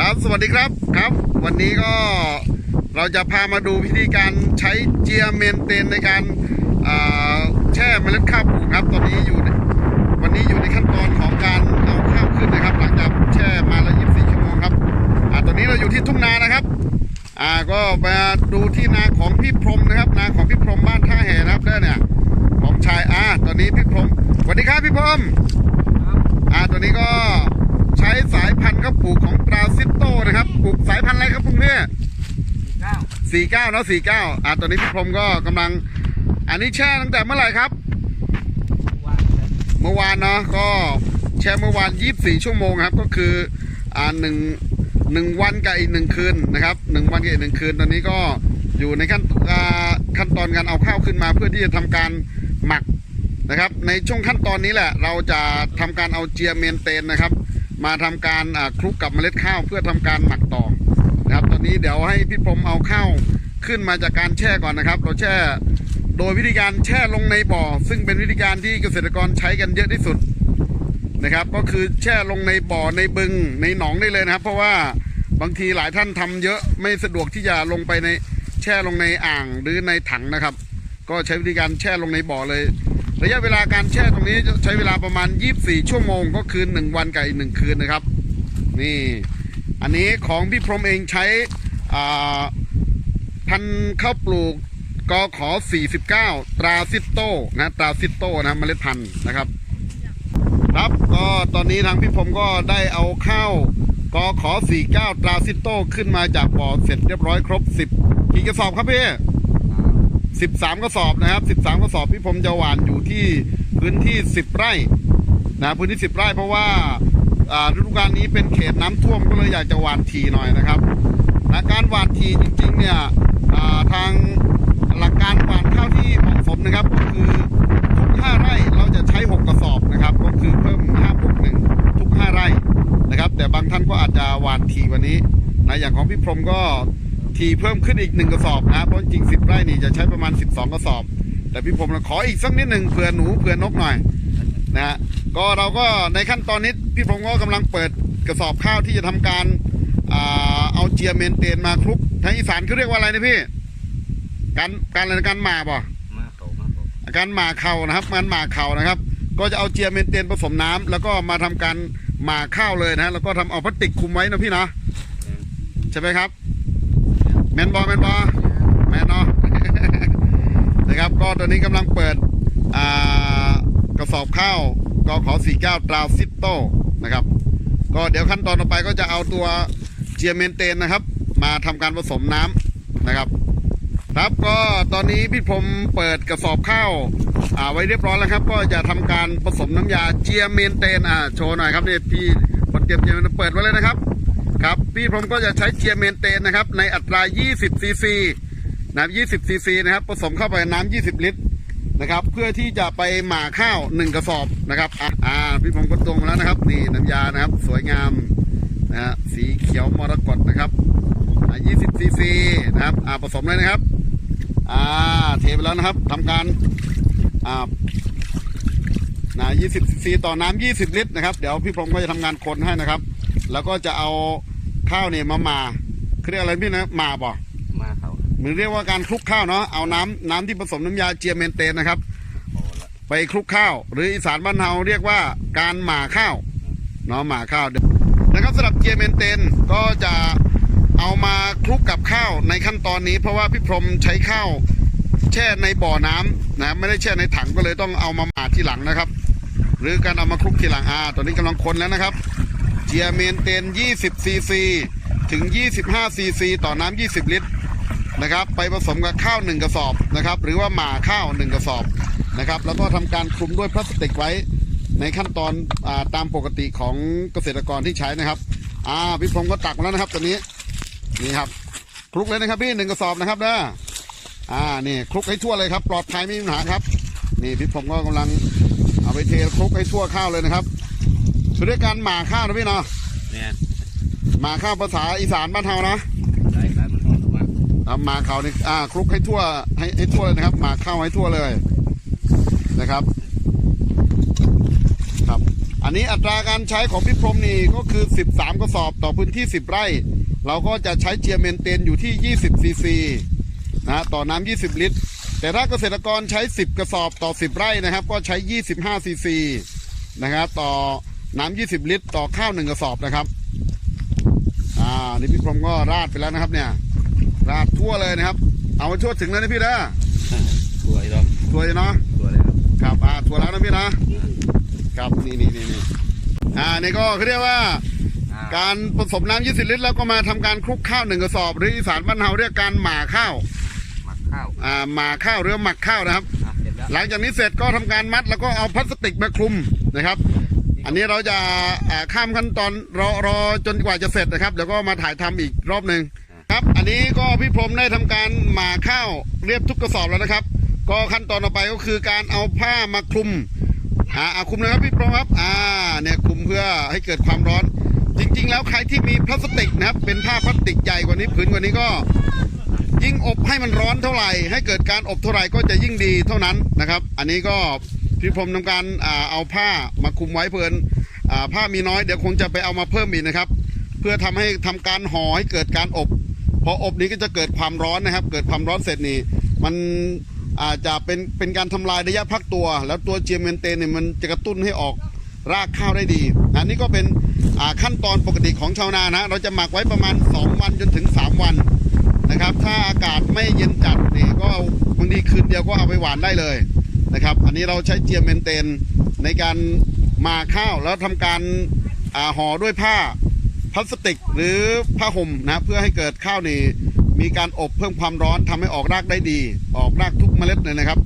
ครับสวัสดีครับครับ วันนี้ก็เราจะพามาดูวิธีการใช้เจียเมนเตนในการอ่าแช่เมล็ดข้าวปลูกครับ ตอนนี้อยู่ในวันนี้อยู่ในขั้นตอนของการเอาข้าวขึ้นนะครับ หลังจากแช่มาแล้ว24ชั่วโมงครับอ่าตอนนี้เราอยู่ที่ทุ่งนานะครับอ่าก็มาดูที่นาของพี่พรหมนะครับ นาของพี่พรหมบ้านท่าแห่นะครับเด้อเนี่ยของชายอ่าตอนนี้พี่พรหมสวัสดีครับพี่พรหมอ่าตัวนี้ก็ใช้ สายพันธุ์ข้าวปลูกของปราซิโตนะครับปลูกสายพันธุ์อะไรครับพวกนี้เก้าสี่เก้าเนาะสี่เก้าอ่าตัวนี้พี่พรมก็กำลัง อันนี้แช่ตั้งแต่เมื่อไหร่ครับวันเมื่อวานเนาะก็แช่เมื่อวานยี่สี่ชั่วโมงครับ ก็คืออ่าหนึ่งหนึ่งวันกับอีกหนึ่งคืนนะครับหนึ่งวันกับอีกหนึ่งคืนตอนนี้ก็อยู่ในขั้นอ่าขั้นตอนการเอาข้าวขึ้นมาเพื่อที่จะทำการหมักนะครับ ในช่วงขั้นตอนนี้แหละ เราจะทำการเอาเจียเมนเตนนะครับ มาทำการคลุกกับเมล็ดข้าวเพื่อทำการหมักต่อนะครับ ตอนนี้เดี๋ยวให้พี่พรมเอาข้าวขึ้นมาจากการแช่ก่อนนะครับ เราแช่โดยวิธีการแช่ลงในบ่อ ซึ่งเป็นวิธีการที่เกษตรกรใช้กันเยอะที่สุดนะครับ ก็คือแช่ลงในบ่อในบึงในหนองได้เลยนะครับ เพราะว่าบางทีหลายท่านทำเยอะไม่สะดวกที่จะลงไปในแช่ลงในอ่างหรือในถังนะครับ ก็ใช้วิธีการแช่ลงในบ่อเลย ระยะเวลาการแช่ตรงนี้จะใช้เวลาประมาณ 24 ชั่วโมงก็คือ 1 วันกับอีกหนึ่งคืนนะครับ นี่ อันนี้ของพี่พรมเองใช้พันข้าวปลูกกอขอ 49 ตราซิโตนะตราซิโตนะเมล็ดพันธุ์นะครับ ครับก็ตอนนี้ทางพี่พรมก็ได้เอาข้าวกอขอ 49 ตราซิโตขึ้นมาจากบ่อเสร็จเรียบร้อยครบ 10กี่กระสอบครับพี่ สิบสามกระสอบนะครับสิบสามกระสอบพี่ผมจะหว่านอยู่ที่พื้นที่สิบไร่นะพื้นที่สิบไร่เพราะว่าฤดูกาลนี้เป็นเขตน้ำท่วมก็เลยอยากจะหว่านทีหน่อยนะครับนะการหว่านทีจริงๆเนี่ยาทางหลักการหว่านข้าวที่เหมาะสมนะครับก็คือทุกห้าไร่เราจะใช้หกกระสอบนะครับ ก็คือเพิ่มห้าบวกหนึ่งทุกห้าไร่นะครับ แต่บางท่านก็อาจจะหว่านทีว่านี้นะอย่างของพี่พรมก็ ทีเพิ่มขึ้นอีกหนึ่งกระสอบนะเพราะจริงสิบไร่นี่จะใช้ประมาณ 12 กระสอบ แต่พี่ผมขออีกสักนิดหนึ่งเผื่อหนูเผื่อนกหน่อยนะฮะก็เราก็ในขั้นตอนนี้พี่ผมก็กำลังเปิดกระสอบข้าวที่จะทำการอ่าเอาเจียเมนเตนมาคลุกทางอีสานเขาเรียกว่าอะไรนะพี่การการอะไรนะการหมาป่ะมาโตมาโตการหมาเข่านะครับการหมาเข่านะครับ ก็จะเอาเจียเมนเตนผสมน้ำแล้วก็มาทำการหมาข้าวเลยนะฮะแล้วก็ทำเอาพลาสติกคลุมไว้นะพี่เนาะใช่ไหมครับแมนบอแมนบอแมนเนาะนะครับก็ตอนนี้กำลังเปิดกระสอบข้าวกขอ49ตราซิโตนะครับ ก็เดี๋ยวขั้นตอนต่อไปก็จะเอาตัวเจียเมนเตนนะครับ มาทำการผสมน้ำนะครับ ครับก็ตอนนี้พี่พรมเปิดกระสอบข้าวอ่าไว้เรียบร้อยแล้วครับ ก็จะทำการผสมน้ำยาเจียเมนเตนอ่าโชว์หน่อยครับนี่พี่คนเตรียมเจียเมนเปิดไว้เลยนะครับ ครับพี่ผมก็จะใช้เจียเมนเตนนะครับ ในอัตรา 20 ซีซีนะครับ20 ซีซีนะครับ ผสมเข้าไปน้ำ 20 ลิตรนะครับ เพื่อที่จะไปหมาข้าว 1 กระสอบนะครับอ่าพี่ผมก็ตรงมาแล้วนะครับ นี่น้ำยานะครับ สวยงามนะฮะสีเขียวมรกตนะครับอ่า20 ซีซีนะครับอ่าผสมเลยนะครับอ่าเทไปแล้วนะครับทำการอ่านะ20 ซีซีต่อน้ำ 20 ลิตรนะครับ เดี๋ยวพี่พรมก็จะทำงานคนให้นะครับ แล้วก็จะเอา ข้าวเนี่ยมาหมาเขาเรียกอะไรพี่นะหมาบ่มาเขาเหมือนเรียกว่าการคลุกข้าวเนาะเอาน้ำน้ำที่ผสมน้ำยาเจียเมนเตนนะครับโอ้ละไปคลุกข้าว หรืออีสานบ้านเฮาเรียกว่าการหมาข้าวเนาะหมาข้าวนะครับสำหรับเจียเมนเตนก็จะเอามาคลุกกับข้าวในขั้นตอนนี้ เพราะว่าพี่พรหมใช้ข้าวแช่ในบ่อน้ำนะไม่ได้แช่ในถังก็เลยต้องเอามาหมาทีหลังนะครับ หรือการเอามาคลุกทีหลังอ่าตอนนี้กำลังคนแล้วนะครับ เจียเมนเตน20ซีซีถึง 25ซีซีต่อน้ำ20 ลิตรนะครับ ไปผสมกับข้าว 1 กระสอบนะครับ หรือว่าหมาข้าว 1 กระสอบนะครับ แล้วก็ทำการคลุมด้วยพลาสติกไว้ในขั้นตอนอาตามปกติของเกษตรกรที่ใช้นะครับ อ่าพี่พงศ์ก็ตักแล้วนะครับตัวนี้นี่ครับคลุกเลยนะครับพี่หนึ่งกระสอบนะครับเด้ออ่านี่คลุกให้ทั่วเลยครับ ปลอดภัยไม่มีปัญหาครับ นี่พี่ผมก็กำลังเอาไปเทคลุกให้ทั่วข้าวเลยนะครับ คือด้วยการหมาข้าวนะพี่เนาะเนี่ยหมาข้าวภาษาอีสานบ้านเฮานะได้การมันห้องมาเอาหมาข้าวนี่อ่าคลุกให้ทั่วให้ให้ทั่วเลยนะครับหมาข้าวให้ทั่วเลยนะครับ ครับ อันอันนี้อัตราการใช้ของพี่พรหมนี่ก็คือ 13 กระสอบต่อพื้นที่ 10 ไร่ เราก็จะใช้เจียเมนเตนอยู่ที่ 20 ซีซีนะต่อน้ำ20 ลิตร แต่ถ้าเกษตรกรใช้ 10 กระสอบต่อ 10 ไร่นะครับ ก็ใช้ 25 ซีซีนะครับ ต่อ น้ำ20ลิตร ต่อข้าว1กระสอบนะครับ อ่า นี่พี่พรหมก็ราดไปแล้วนะครับเนี่ย ราดทั่วเลยนะครับ เอามาทั่วถึงเลยนะพี่เด้อตัวไอ้ดอกทั่วเลยเนาะตัวเลยครับ ครับ อ่าทั่วแล้วนะพี่นะ ครับ นี่นี่นี่นี่อ่า นี่ก็เขาเรียกว่าอ่าการผสมน้ำ20ลิตร แล้วก็มาทำการคลุกข้าวหนึ่งกระสอบ หรืออีสานบ้านเฮาเรียกการหม่าข้าว หมักข้าว อ่า หม่าข้าวหรือหมักข้าวนะครับอะเสร็จแล้วหลังจากนี้เสร็จก็ทำการมัดแล้วก็เอาพลาสติกมาคลุมนะครับ อันนี้เราจะอ่าข้ามขั้นตอนรอรอจนกว่าจะเสร็จนะครับเดี๋ยวก็มาถ่ายทำอีกรอบหนึ่งครับ อันนี้ก็พี่พรหมได้ทำการหม่าข้าวเรียบทุกกระสอบแล้วนะครับ ก็ขั้นตอนต่อไปก็คือการเอาผ้ามาคลุมอ่าเอาคลุมเลยครับพี่พรหมครับอ่าเนี่ยคลุมเพื่อให้เกิดความร้อน จริง ๆ แล้วใครที่มีพลาสติกนะครับ เป็นผ้าพลาสติกใหญ่กว่านี้ผืนกว่านี้ก็ ยิ่งอบให้มันร้อนเท่าไหร่ ให้เกิดการอบเท่าไหร่ก็จะยิ่งดีเท่านั้นนะครับ อันนี้ก็ พี่พรมทำการเอาผ้ามาคุมไว้เพื่อนผ้ามีน้อยเดี๋ยวคงจะไปเอามาเพิ่มอีกนะครับ เพื่อทำให้ทำการห่อให้เกิดการอบพออบนี้ก็จะเกิดความร้อนนะครับ เกิดความร้อนเสร็จนี่มันอาจจะเป็นเป็นการทำลายระยะพักตัว แล้วตัวเจียมเมนเตนเนี่ยมันจะกระตุ้นให้ออกรากข้าวได้ดี อันนี้ก็เป็นขั้นตอนปกติของชาวนานะ เราจะหมักไว้ประมาณ 2 วันจนถึง 3 วันนะครับ ถ้าอากาศไม่เย็นจัดนี่ก็บางทีคืนเดียวก็เอาไปหวานได้เลย นะครับ อันนี้เราใช้เจียมเมนเตนในการมาข้าวแล้วทำการห่อด้วยผ้าพลาสติกหรือผ้าห่มนะเพื่อให้เกิดข้าวนี่มีการอบเพิ่มความร้อนทำให้ออกรากได้ดี ออกรากทุกเมล็ดเลยนะครับ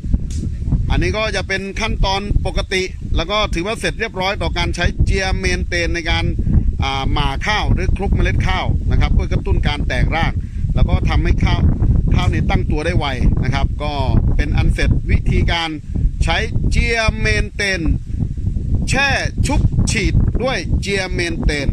อันนี้ก็จะเป็นขั้นตอนปกติ แล้วก็ถือว่าเสร็จเรียบร้อยต่อการใช้เจียเมนเตนในการหมาข้าวหรือคลุกเมล็ดข้าวนะครับ เพื่อกระตุ้นการแตกราก แล้วก็ทำให้ข้าว ข้าวนี่ตั้งตัวได้ไวนะครับ ก็เป็นอันเสร็จวิธีการใช้เจียเมนเตน แช่ชุบฉีดด้วยเจียเมนเตน